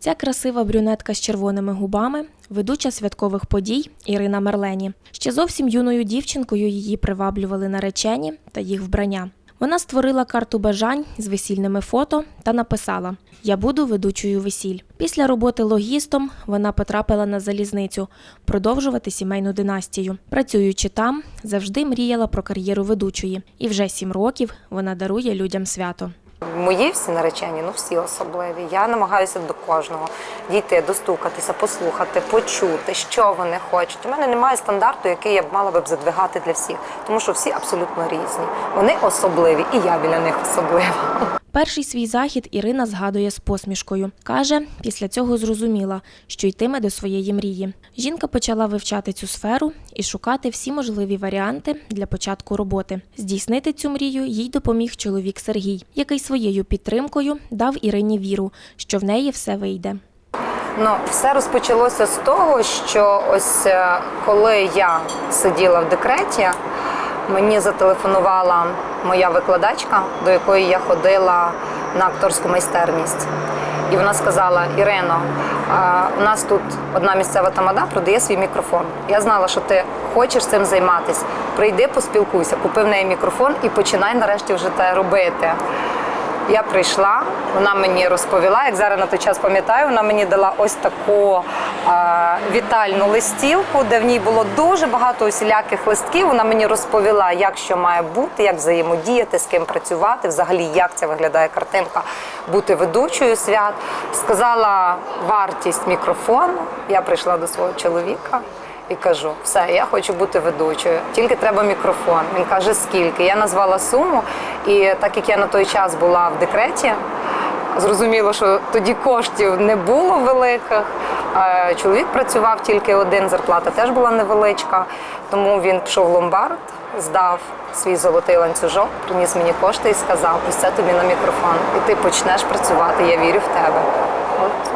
Ця красива брюнетка з червоними губами, ведуча святкових подій Ірина Мерлені. Ще зовсім юною дівчинкою її приваблювали наречені та їх вбрання. Вона створила карту бажань з весільними фото та написала: Я буду ведучою весіль. Після роботи логістом вона потрапила на залізницю продовжувати сімейну династію. Працюючи там, завжди мріяла про кар'єру ведучої, і вже сім років вона дарує людям свято. Мої всі наречені, ну всі особливі. Я намагаюся до кожного дійти, достукатися, послухати, почути, що вони хочуть. У мене немає стандарту, який я б мала би задвигати для всіх, тому що всі абсолютно різні. Вони особливі, і я біля них особлива. Перший свій захід Ірина згадує з посмішкою. Каже, після цього зрозуміла, що йтиме до своєї мрії. Жінка почала вивчати цю сферу і шукати всі можливі варіанти для початку роботи. Здійснити цю мрію їй допоміг чоловік Сергій, який своєю підтримкою дав Ірині віру, що в неї все вийде. Ну, все розпочалося з того, що ось е, коли я сиділа в декреті, мені зателефонувала моя викладачка, до якої я ходила на акторську майстерність. І вона сказала: Ірино, у нас тут одна місцева тамада продає свій мікрофон. Я знала, що ти хочеш цим займатися. Прийди, поспілкуйся, купи в неї мікрофон і починай нарешті вже те робити. Я прийшла, вона мені розповіла, як зараз на той час пам'ятаю, вона мені дала ось таку е, вітальну листівку, де в ній було дуже багато усіляких листків. Вона мені розповіла, як що має бути, як взаємодіяти, з ким працювати, взагалі як ця виглядає картинка бути ведучою свят. Сказала вартість мікрофону. Я прийшла до свого чоловіка. І кажу, все, я хочу бути ведучою, тільки треба мікрофон. Він каже, скільки. Я назвала суму, і так як я на той час була в декреті, зрозуміло, що тоді коштів не було великих. Чоловік працював тільки один, зарплата теж була невеличка, тому він пішов в ломбард, здав свій золотий ланцюжок, приніс мені кошти і сказав, ось це тобі на мікрофон, і ти почнеш працювати. Я вірю в тебе.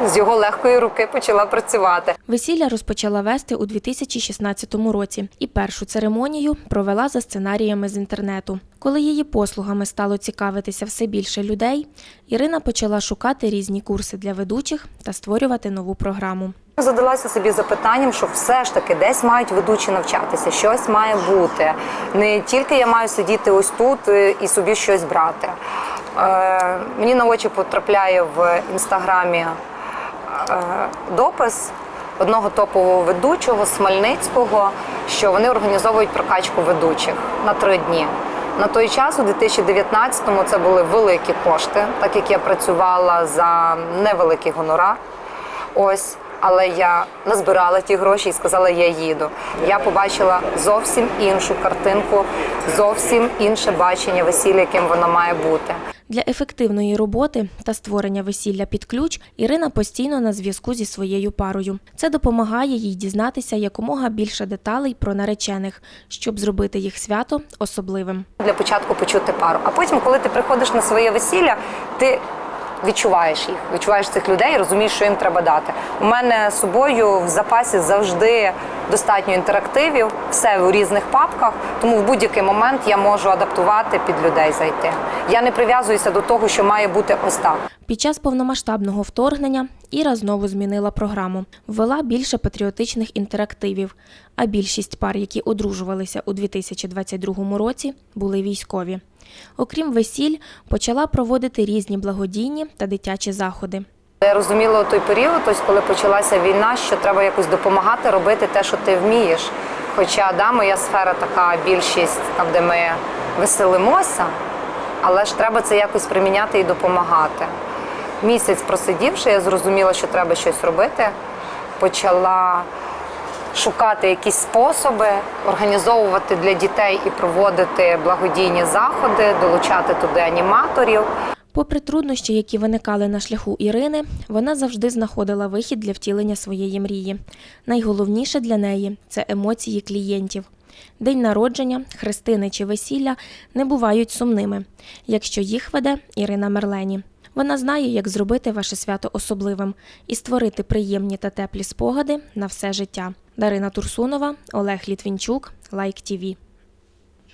З його легкої руки почала працювати. Весілля розпочала вести у 2016 році і першу церемонію провела за сценаріями з інтернету. Коли її послугами стало цікавитися все більше людей, Ірина почала шукати різні курси для ведучих та створювати нову програму. Задалася собі запитанням, що все ж таки десь мають ведучі навчатися, щось має бути. Не тільки я маю сидіти ось тут е, і собі щось брати. Е, мені на очі потрапляє в інстаграмі е, допис одного топового ведучого Смельницького, що вони організовують прокачку ведучих на три дні. На той час, у 2019-му, це були великі кошти, так як я працювала за невеликий гонорар. Ось, але я назбирала ті гроші і сказала, я їду. Я побачила зовсім іншу картинку, зовсім інше бачення весілля, яким воно має бути. Для ефективної роботи та створення весілля під ключ Ірина постійно на зв'язку зі своєю парою. Це допомагає їй дізнатися якомога більше деталей про наречених, щоб зробити їх свято особливим. Для початку почути пару. А потім, коли ти приходиш на своє весілля, ти відчуваєш їх, відчуваєш цих людей, розумієш, що їм треба дати. У мене з собою в запасі завжди достатньо інтерактивів, все у різних папках, тому в будь-який момент я можу адаптувати під людей зайти. Я не прив'язуюся до того, що має бути ось так. Під час повномасштабного вторгнення Іра знову змінила програму, ввела більше патріотичних інтерактивів. А більшість пар, які одружувалися у 2022 році, були військові. Окрім весіль, почала проводити різні благодійні та дитячі заходи. Я розуміла у той період, ось коли почалася війна, що треба якось допомагати робити те, що ти вмієш. Хоча да, моя сфера така більшість, там де ми веселимося, але ж треба це якось приміняти і допомагати. Місяць просидівши, я зрозуміла, що треба щось робити. Почала шукати якісь способи, організовувати для дітей і проводити благодійні заходи, долучати туди аніматорів. Попри труднощі, які виникали на шляху Ірини, вона завжди знаходила вихід для втілення своєї мрії. Найголовніше для неї це емоції клієнтів. День народження, хрестини чи весілля не бувають сумними, якщо їх веде Ірина Мерлені. Вона знає, як зробити ваше свято особливим і створити приємні та теплі спогади на все життя. Дарина Турсунова, Олег Літвінчук, Лайк ТІВІ.